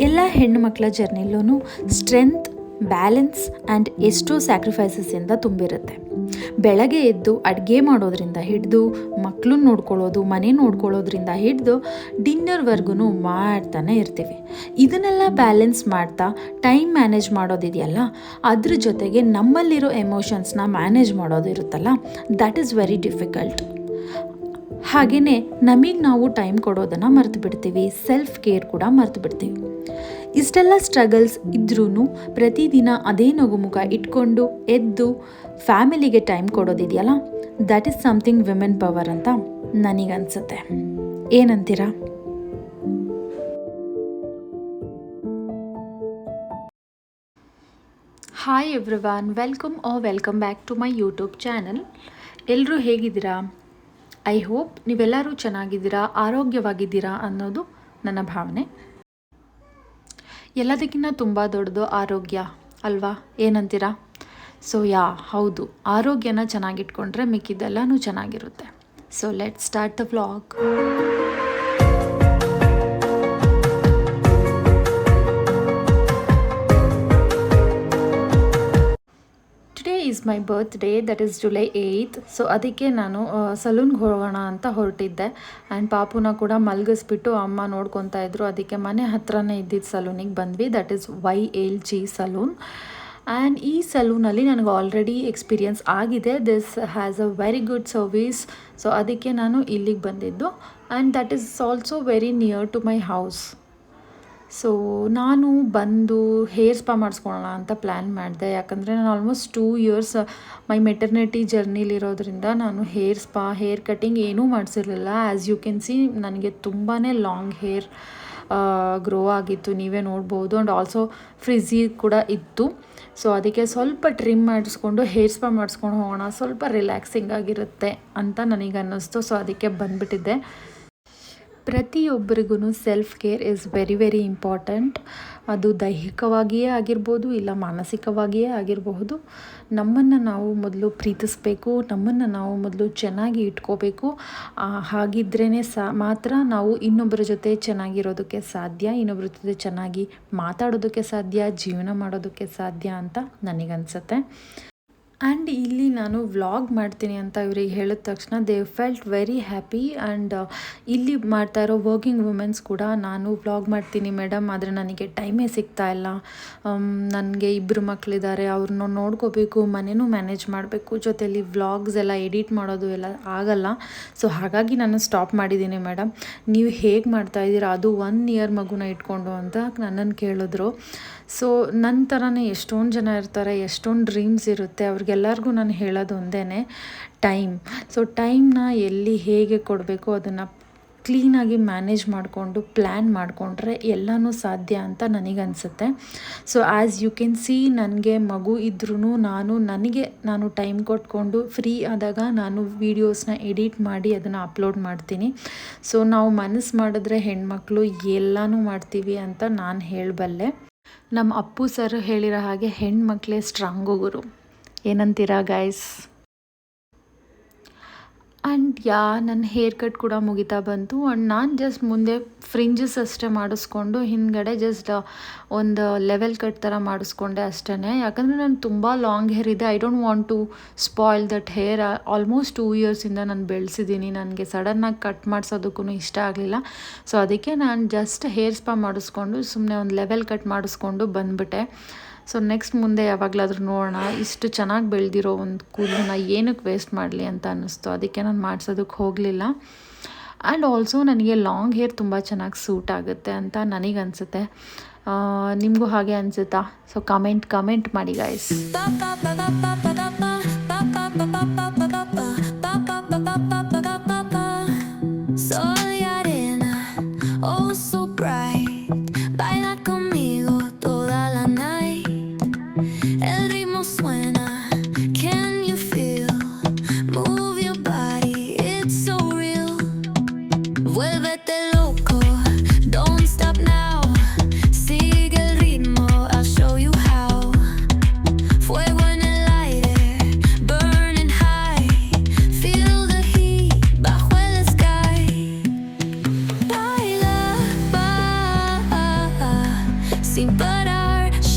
ಎಲ್ಲ ಹೆಣ್ಣು ಮಕ್ಕಳ ಜರ್ನಿಲೂ ಸ್ಟ್ರೆಂತ್, ಬ್ಯಾಲೆನ್ಸ್ ಆ್ಯಂಡ್ ಎಷ್ಟೋ ಸ್ಯಾಕ್ರಿಫೈಸಸ್ಸಿಂದ ತುಂಬಿರುತ್ತೆ. ಬೆಳಗ್ಗೆ ಎದ್ದು ಅಡುಗೆ ಮಾಡೋದ್ರಿಂದ ಹಿಡಿದು ಮಕ್ಕಳು ನೋಡ್ಕೊಳ್ಳೋದು, ಮನೆ ನೋಡ್ಕೊಳ್ಳೋದ್ರಿಂದ ಹಿಡಿದು ಡಿನ್ನರ್ವರೆಗೂ ಮಾಡ್ತಾನೆ ಇರ್ತೀವಿ. ಇದನ್ನೆಲ್ಲ ಬ್ಯಾಲೆನ್ಸ್ ಮಾಡ್ತಾ ಟೈಮ್ ಮ್ಯಾನೇಜ್ ಮಾಡೋದಿದೆಯಲ್ಲ, ಅದ್ರ ಜೊತೆಗೆ ನಮ್ಮಲ್ಲಿರೋ ಎಮೋಷನ್ಸ್ನ ಮ್ಯಾನೇಜ್ ಮಾಡೋದು ಇರುತ್ತಲ್ಲ, ದಟ್ ಈಸ್ ವೆರಿ ಡಿಫಿಕಲ್ಟ್. ಹಾಗೆಯೇ ನಮಗೆ ನಾವು ಟೈಮ್ ಕೊಡೋದನ್ನು ಮರೆತು ಬಿಡ್ತೀವಿ ಸೆಲ್ಫ್ ಕೇರ್ ಕೂಡ ಮರೆತು ಬಿಡ್ತೀವಿ ಇಷ್ಟೆಲ್ಲ ಸ್ಟ್ರಗಲ್ಸ್ ಇದ್ರೂ ಪ್ರತಿದಿನ ಅದೇ ನಗುಮುಖ ಇಟ್ಕೊಂಡು ಎದ್ದು ಫ್ಯಾಮಿಲಿಗೆ time ಕೊಡೋದಿದೆಯಲ್ಲ that is something women power ಅಂತ ನನಗನ್ಸುತ್ತೆ. ಏನಂತೀರಾ? Hi everyone welcome oh welcome back to my YouTube channel ಎಲ್ಲರೂ ಹೇಗಿದ್ದೀರಾ? ಐ ಹೋಪ್ ನೀವೆಲ್ಲರೂ ಚೆನ್ನಾಗಿದ್ದೀರಾ, ಆರೋಗ್ಯವಾಗಿದ್ದೀರಾ ಅನ್ನೋದು ನನ್ನ ಭಾವನೆ. ಎಲ್ಲದಕ್ಕಿಂತ ತುಂಬ ದೊಡ್ಡದು ಆರೋಗ್ಯ ಅಲ್ವಾ? ಏನಂತೀರಾ? ಸೊ ಯಾ, ಹೌದು. ಆರೋಗ್ಯನ ಚೆನ್ನಾಗಿಟ್ಕೊಂಡ್ರೆ ಮಿಕ್ಕಿದ್ದೆಲ್ಲನೂ ಚೆನ್ನಾಗಿರುತ್ತೆ. So let start the vlog is my birthday that is July eighth so ಅದಕ್ಕೆ ನಾನು ಸಲೂನ್ಗೆ ಹೋಗೋಣ ಅಂತ ಹೊರಟಿದ್ದೆ. ಆ್ಯಂಡ್ ಪಾಪುನ ಕೂಡ ಮಲಗಿಸ್ಬಿಟ್ಟು ಅಮ್ಮ ನೋಡ್ಕೊತಾ ಇದ್ರು. ಅದಕ್ಕೆ ಮನೆ ಹತ್ರನೇ ಇದ್ದಿದ್ದು ಸಲೂನಿಗೆ ಬಂದ್ವಿ. That is Y L G salon and ಈ ಸಲೂನಲ್ಲಿ ನನಗೆ ಆಲ್ರೆಡಿ ಎಕ್ಸ್ಪೀರಿಯನ್ಸ್ ಆಗಿದೆ. This has a very good service so ಅದಕ್ಕೆ ನಾನು ಇಲ್ಲಿಗೆ ಬಂದಿದ್ದು. And that is also very near to my house so ನಾನು ಬಂದು ಹೇರ್ ಸ್ಪಾ ಮಾಡಿಸ್ಕೊಳ್ಳೋಣ ಅಂತ ಪ್ಲ್ಯಾನ್ ಮಾಡಿದೆ. ಯಾಕಂದರೆ ನಾನು almost two years my maternity ಜರ್ನಿಲಿರೋದ್ರಿಂದ ನಾನು ಹೇರ್ ಸ್ಪಾ ಹೇರ್ ಕಟಿಂಗ್ ಏನೂ ಮಾಡಿಸಿರಲಿಲ್ಲ. ಆ್ಯಸ್ ಯು ಕೆನ್ ಸಿ ನನಗೆ ತುಂಬಾ ಲಾಂಗ್ ಹೇರ್ ಗ್ರೋ ಆಗಿತ್ತು. ನೀವೇ ನೋಡ್ಬೋದು. ಆ್ಯಂಡ್ ಆಲ್ಸೋ ಫ್ರಿಝಿ ಕೂಡ ಇತ್ತು. ಸೊ ಅದಕ್ಕೆ ಸ್ವಲ್ಪ ಟ್ರಿಮ್ ಮಾಡಿಸ್ಕೊಂಡು ಹೇರ್ ಸ್ಪಾ ಮಾಡಿಸ್ಕೊಂಡು ಹೋಗೋಣ. ಸ್ವಲ್ಪ ರಿಲ್ಯಾಕ್ಸಿಂಗ್ ಆಗಿರುತ್ತೆ ಅಂತ ನನಗೆ ಅನ್ನಿಸ್ತು ಸೊ ಅದಕ್ಕೆ ಬಂದುಬಿಟ್ಟಿದ್ದೆ. ಪ್ರತಿಯೊಬ್ಬರಿಗೂ self care is very very important ಅದು ದೈಹಿಕವಾಗಿಯೇ ಆಗಿರ್ಬೋದು, ಇಲ್ಲ ಮಾನಸಿಕವಾಗಿಯೇ ಆಗಿರಬಹುದು. ನಮ್ಮನ್ನು ನಾವು ಮೊದಲು ಪ್ರೀತಿಸಬೇಕು, ನಮ್ಮನ್ನು ನಾವು ಮೊದಲು ಚೆನ್ನಾಗಿ ಇಟ್ಕೋಬೇಕು. ಹಾಗಿದ್ರೇ ಸಾ, ಮಾತ್ರ ನಾವು ಇನ್ನೊಬ್ಬರ ಜೊತೆ ಚೆನ್ನಾಗಿರೋದಕ್ಕೆ ಸಾಧ್ಯ, ಇನ್ನೊಬ್ಬರ ಜೊತೆ ಚೆನ್ನಾಗಿ ಮಾತಾಡೋದಕ್ಕೆ ಸಾಧ್ಯ, ಜೀವನ ಮಾಡೋದಕ್ಕೆ ಸಾಧ್ಯ ಅಂತ ನನಗನ್ಸುತ್ತೆ. ಆ್ಯಂಡ್ ಇಲ್ಲಿ ನಾನು ವ್ಲಾಗ್ ಮಾಡ್ತೀನಿ ಅಂತ ಇವ್ರಿಗೆ ಹೇಳಿದ ತಕ್ಷಣ they felt very happy and ಇಲ್ಲಿ ಮಾಡ್ತಾ ಇರೋ ವರ್ಕಿಂಗ್ ವುಮೆನ್ಸ್ ಕೂಡ ನಾನು ವ್ಲಾಗ್ ಮಾಡ್ತೀನಿ ಮೇಡಮ್ ಆದರೆ ನನಗೆ ಟೈಮೇ ಸಿಗ್ತಾ ಇಲ್ಲ. ನನಗೆ ಇಬ್ಬರು ಮಕ್ಕಳಿದ್ದಾರೆ ಅವ್ರನ್ನ ನೋಡ್ಕೋಬೇಕು ಮನೆಯೂ ಮ್ಯಾನೇಜ್ ಮಾಡಬೇಕು ಜೊತೆಯಲ್ಲಿ ವ್ಲಾಗ್ಸ್ ಎಲ್ಲ ಎಡಿಟ್ ಮಾಡೋದು ಎಲ್ಲ ಆಗಲ್ಲ. ಸೊ ಹಾಗಾಗಿ ನಾನು ಸ್ಟಾಪ್ ಮಾಡಿದ್ದೀನಿ ಮೇಡಮ್ ನೀವು ಹೇಗೆ ಮಾಡ್ತಾ ಇದ್ದೀರಾ? ಅದು ಒನ್ ಇಯರ್ ಮಗುನ ಇಟ್ಕೊಂಡು ಅಂತ ನನ್ನನ್ನು ಕೇಳಿದ್ರು. ಸೊ ನನ್ನ ಥರನೇ ಎಷ್ಟೊಂದು ಜನ ಇರ್ತಾರೆ, ಎಷ್ಟೊಂದು ಡ್ರೀಮ್ಸ್ ಇರುತ್ತೆ ಅವ್ರಿಗೆಲ್ಲರಿಗೂ ನಾನು ಹೇಳೋದು ಒಂದೇ ಟೈಮ್ ಸೊ ಟೈಮ್ನ ಎಲ್ಲಿ ಹೇಗೆ ಕೊಡಬೇಕು ಅದನ್ನು ಕ್ಲೀನಾಗಿ ಮ್ಯಾನೇಜ್ ಮಾಡಿಕೊಂಡು ಪ್ಲ್ಯಾನ್ ಮಾಡಿಕೊಂಡ್ರೆ ಎಲ್ಲನೂ ಸಾಧ್ಯ ಅಂತ ನನಗನ್ಸುತ್ತೆ. So as you can see ನನಗೆ ಮಗು ಇದ್ರೂ ನಾನು, ನನಗೆ ನಾನು ಟೈಮ್ ಕೊಟ್ಕೊಂಡು ಫ್ರೀ ಆದಾಗ ನಾನು ವೀಡಿಯೋಸ್ನ ಎಡಿಟ್ ಮಾಡಿ ಅದನ್ನು ಅಪ್ಲೋಡ್ ಮಾಡ್ತೀನಿ. ಸೊ ನಾವು ಮನಸ್ಸು ಮಾಡಿದ್ರೆ ಹೆಣ್ಮಕ್ಳು ಎಲ್ಲನೂ ಮಾಡ್ತೀವಿ ಅಂತ ನಾನು ಹೇಳಬಲ್ಲೆ. ನಮ್ಮ ಅಪ್ಪು ಸರ್ ಹೇಳಿರೋ ಹಾಗೆ ಹೆಣ್ಮಕ್ಳೇ ಸ್ಟ್ರಾಂಗ್ ಗುರು. ಏನಂತೀರಾ ಗಾಯ್ಸ್ ಆ್ಯಂಡ್ ಯಾ ನನ್ನ ಹೇರ್ ಕಟ್ ಕೂಡ ಮುಗಿತಾ ಬಂತು. ಆ್ಯಂಡ್ ನಾನು ಜಸ್ಟ್ ಮುಂದೆ ಫ್ರಿಂಜಸ್ ಅಷ್ಟೇ ಮಾಡಿಸ್ಕೊಂಡು, ಹಿಂದ್ಗಡೆ ಜಸ್ಟ್ ಒಂದು ಲೆವೆಲ್ ಕಟ್ ಥರ ಮಾಡಿಸ್ಕೊಂಡೆ ಅಷ್ಟೇ ಯಾಕಂದರೆ ನಾನು ತುಂಬ ಲಾಂಗ್ ಹೇರ್ ಇದೆ. I don't want to spoil that hair almost two ಇಯರ್ಸಿಂದ ನಾನು ಬೆಳೆಸಿದ್ದೀನಿ. ನನಗೆ ಸಡನ್ನಾಗಿ ಕಟ್ ಮಾಡಿಸೋದಕ್ಕೂ ಇಷ್ಟ ಆಗಲಿಲ್ಲ. ಸೊ ಅದಕ್ಕೆ ನಾನು ಜಸ್ಟ್ ಹೇರ್ ಸ್ಪಾ ಮಾಡಿಸ್ಕೊಂಡು ಸುಮ್ಮನೆ ಒಂದು ಲೆವೆಲ್ ಕಟ್ ಮಾಡಿಸ್ಕೊಂಡು ಬಂದುಬಿಟ್ಟೆ. ಸೊ ನೆಕ್ಸ್ಟ್ ಮುಂದೆ ಯಾವಾಗಲಾದ್ರೂ ನೋಡೋಣ. ಇಷ್ಟು ಚೆನ್ನಾಗಿ ಬೆಳೆದಿರೋ ಒಂದು ಕೂದಲನ್ನ ಏನಕ್ಕೆ ವೇಸ್ಟ್ ಮಾಡಲಿ ಅಂತ ಅನ್ನಿಸ್ತು. ಅದಕ್ಕೆ ನಾನು ಮಾಡಿಸೋದಕ್ಕೆ ಹೋಗಲಿಲ್ಲ. ಆ್ಯಂಡ್ ಆಲ್ಸೋ ನನಗೆ ಲಾಂಗ್ ಹೇರ್ ತುಂಬ ಚೆನ್ನಾಗಿ ಸೂಟ್ ಆಗುತ್ತೆ ಅಂತ ನನಗೆ ಅನಿಸುತ್ತೆ. ನಿಮಗೂ ಹಾಗೆ ಅನಿಸುತ್ತಾ? ಸೊ ಕಮೆಂಟ್ ಕಮೆಂಟ್ ಮಾಡಿ guys Soy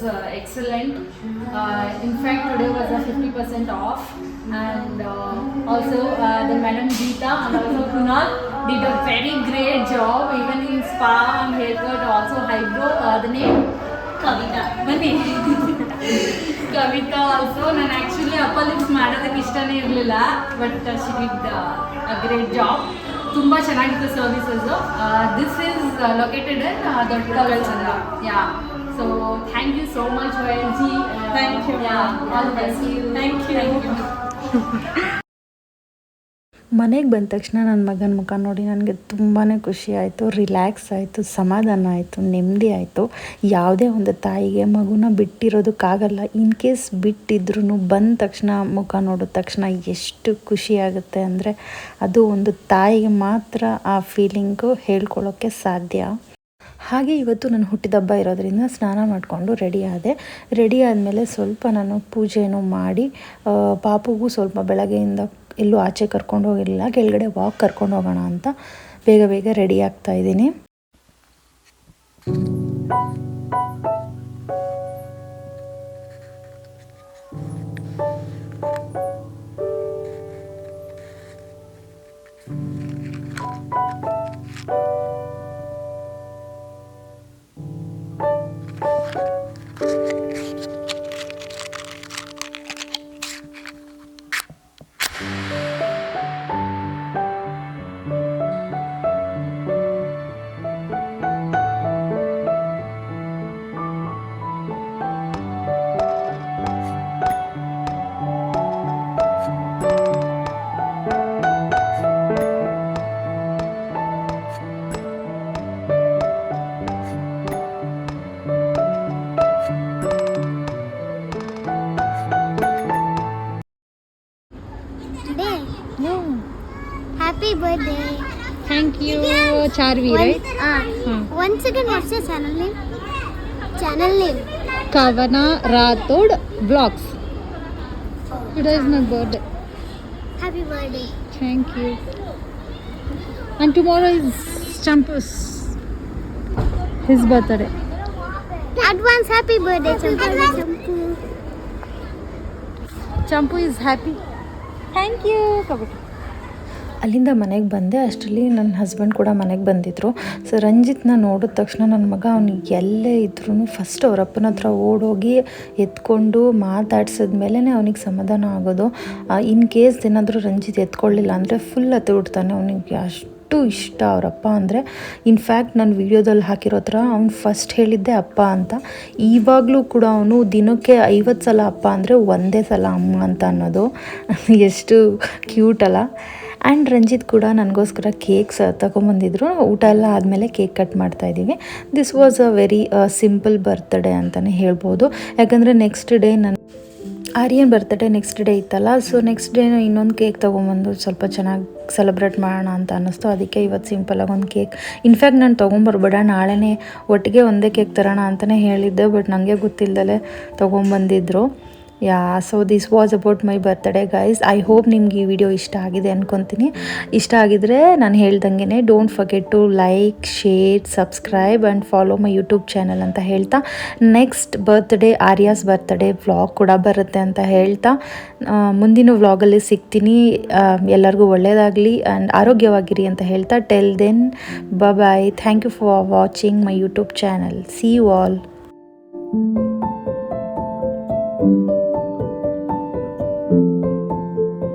was uh, excellent. Uh, in fact, today was a 50% off, and uh, also uh, the Madam Geeta and also Kunal did a very great job, even in spa and haircut, also eyebrow. Uh, the name Kavita. ಬನ್ನಿ Kavita also ನಾನು actually ಅಪ್ಪ lips ಮಾಡೋದಕ್ಕೆ ಇಷ್ಟನೇ ಇರಲಿಲ್ಲ but she did a great job ತುಂಬ ಚೆನ್ನಾಗಿತ್ತು services this is located Dodda Kallasandra yeah thank thank you so much Y L G thank you yeah the best. Thank you. Thank you. ಮನೆಗೆ ಬಂದ ತಕ್ಷಣ ನನ್ನ ಮಗನ ಮುಖ ನೋಡಿ ನನಗೆ ತುಂಬಾ ಖುಷಿ ಆಯಿತು ರಿಲ್ಯಾಕ್ಸ್ ಆಯಿತು ಸಮಾಧಾನ ಆಯಿತು ನೆಮ್ಮದಿ ಆಯಿತು ಯಾವುದೇ ಒಂದು ತಾಯಿಗೆ ಮಗುನ ಬಿಟ್ಟಿರೋದಕ್ಕಾಗಲ್ಲ ಇನ್ ಕೇಸ್ ಬಿಟ್ಟಿದ್ರೂ ಬಂದ ತಕ್ಷಣ ಮುಖ ನೋಡಿದ ತಕ್ಷಣ ಎಷ್ಟು ಖುಷಿ ಆಗುತ್ತೆ ಅಂದರೆ ಅದು ಒಂದು ತಾಯಿಗೆ ಮಾತ್ರ ಆ ಫೀಲಿಂಗು ಹೇಳ್ಕೊಳ್ಳೋಕ್ಕೆ ಸಾಧ್ಯ ಹಾಗೆ ಇವತ್ತು ನನ್ನ ಹುಟ್ಟಿದಬ್ಬ ಇರೋದರಿಂದ ಸ್ನಾನ ಮಾಡಿಕೊಂಡು ರೆಡಿ ಆದೆ. ರೆಡಿ ಆದಮೇಲೆ ಸ್ವಲ್ಪ ನಾನು ಪೂಜೆನೂ ಮಾಡಿ ಪಾಪುಗೂ ಸ್ವಲ್ಪ ಬೆಳಗ್ಗೆಯಿಂದ ಎಲ್ಲೂ ಆಚೆ ಕರ್ಕೊಂಡು ಹೋಗಿರಲಿಲ್ಲ. ಕೆಳಗಡೆ ವಾಕ್ ಕರ್ಕೊಂಡು ಹೋಗೋಣ ಅಂತ ಬೇಗ ಬೇಗ ರೆಡಿ ಆಗ್ತಾ ಇದ್ದೀನಿ. Acharvi, right? Uh, hmm. One second, what's your channel name? Channel name? Kavana Rathod Vlogs. Today is my birthday. Happy birthday. Thank you. And tomorrow is Champus. His birthday. Advance happy birthday, Champu. Champu is happy. Thank you, ಅಲ್ಲಿಂದ ಮನೆಗೆ ಬಂದೆ. ಅಷ್ಟರಲ್ಲಿ ನನ್ನ husband ಕೂಡ ಮನೆಗೆ ಬಂದಿದ್ದರು so ರಂಜಿತ್ನ ನೋಡಿದ ತಕ್ಷಣ ನನ್ನ ಮಗ ಅವ್ನಿಗೆ ಎಲ್ಲೇ ಇದ್ರೂ ಫಸ್ಟ್ ಅವ್ರ ಅಪ್ಪನ ಹತ್ರ ಓಡೋಗಿ ಎತ್ಕೊಂಡು ಮಾತಾಡ್ಸಿದ್ಮೇಲೆ ಅವನಿಗೆ ಸಮಾಧಾನ ಆಗೋದು. ಇನ್ ಕೇಸ್ ಏನಾದರೂ ರಂಜಿತ್ ಎತ್ಕೊಳ್ಳಿಲ್ಲ ಅಂದರೆ ಫುಲ್ ಹತ್ತಿ ಬಿಡ್ತಾನೆ. ಅವನಿಗೆ ಅಷ್ಟು ಇಷ್ಟ ಅವರಪ್ಪ ಅಂದರೆ. ಇನ್ಫ್ಯಾಕ್ಟ್ ನಾನು ವೀಡಿಯೋದಲ್ಲಿ ಹಾಕಿರೋ ಥರ ಅವ್ನು ಫಸ್ಟ್ ಹೇಳಿದ್ದೆ ಅಪ್ಪ ಅಂತ. ಇವಾಗಲೂ ಕೂಡ ಅವನು ದಿನಕ್ಕೆ ಐವತ್ತು ಸಲ ಅಪ್ಪ ಅಂದರೆ ಒಂದೇ ಸಲ ಅಮ್ಮ ಅಂತ ಅನ್ನೋದು. ಎಷ್ಟು ಕ್ಯೂಟ್ ಅಲ್ಲ. ಆ್ಯಂಡ್ ರಂಜಿತ್ ಕೂಡ ನನಗೋಸ್ಕರ ಕೇಕ್ಸ್ ತೊಗೊಂಬಂದಿದ್ರು. ಊಟ ಎಲ್ಲ ಆದಮೇಲೆ ಕೇಕ್ ಕಟ್ ಮಾಡ್ತಾ ಇದ್ದೀವಿ. This was a very simple birthday ಅಂತಲೇ ಹೇಳ್ಬೋದು. ಯಾಕಂದರೆ ನೆಕ್ಸ್ಟ್ ಡೇ ನನ್ನ ಆರ್ಯನ್ ಬರ್ತಡೇ ನೆಕ್ಸ್ಟ್ ಡೇ ಇತ್ತಲ್ಲ ಸೊ ನೆಕ್ಸ್ಟ್ ಡೇ ಇನ್ನೊಂದು ಕೇಕ್ ತೊಗೊಂಬಂದು ಸ್ವಲ್ಪ ಚೆನ್ನಾಗಿ ಸೆಲೆಬ್ರೇಟ್ ಮಾಡೋಣ ಅಂತ ಅನ್ನಿಸ್ತು. ಅದಕ್ಕೆ ಇವತ್ತು ಸಿಂಪಲಾಗಿ ಒಂದು ಕೇಕ್ ಇನ್ಫ್ಯಾಕ್ಟ್ ನಾನು ತೊಗೊಂಬರ್ಬೇಡ, ನಾಳೆನೇ ಒಟ್ಟಿಗೆ ಒಂದೇ ಕೇಕ್ ತರೋಣ ಅಂತಲೇ ಹೇಳಿದ್ದೆ ಬಟ್ ನನಗೆ ಗೊತ್ತಿಲ್ಲದಲೇ ತೊಗೊಂಬಂದಿದ್ರು. Yeah so this was about my birthday guys I hope ನಿಮ್ಗೆ ಈ ವಿಡಿಯೋ ಇಷ್ಟ ಆಗಿದೆ ಅನ್ಕೊತೀನಿ. ಇಷ್ಟ ಆಗಿದ್ರೆ ನಾನು ಹೇಳ್ದಂಗೆ don't forget to like share subscribe and follow my YouTube channel ಅಂತ ಹೇಳ್ತಾ. Next birthday Arya's birthday vlog ಕೂಡ ಬರುತ್ತೆ ಅಂತ ಹೇಳ್ತಾ. ಮುಂದಿನ ವ್ಲಾಗಲ್ಲಿ ಸಿಗ್ತೀನಿ. ಎಲ್ಲರಿಗೂ ಒಳ್ಳೆಯದಾಗಲಿ ಆ್ಯಂಡ್ ಆರೋಗ್ಯವಾಗಿರಿ ಅಂತ ಹೇಳ್ತಾ. Till then bye thank you for watching my YouTube channel see you all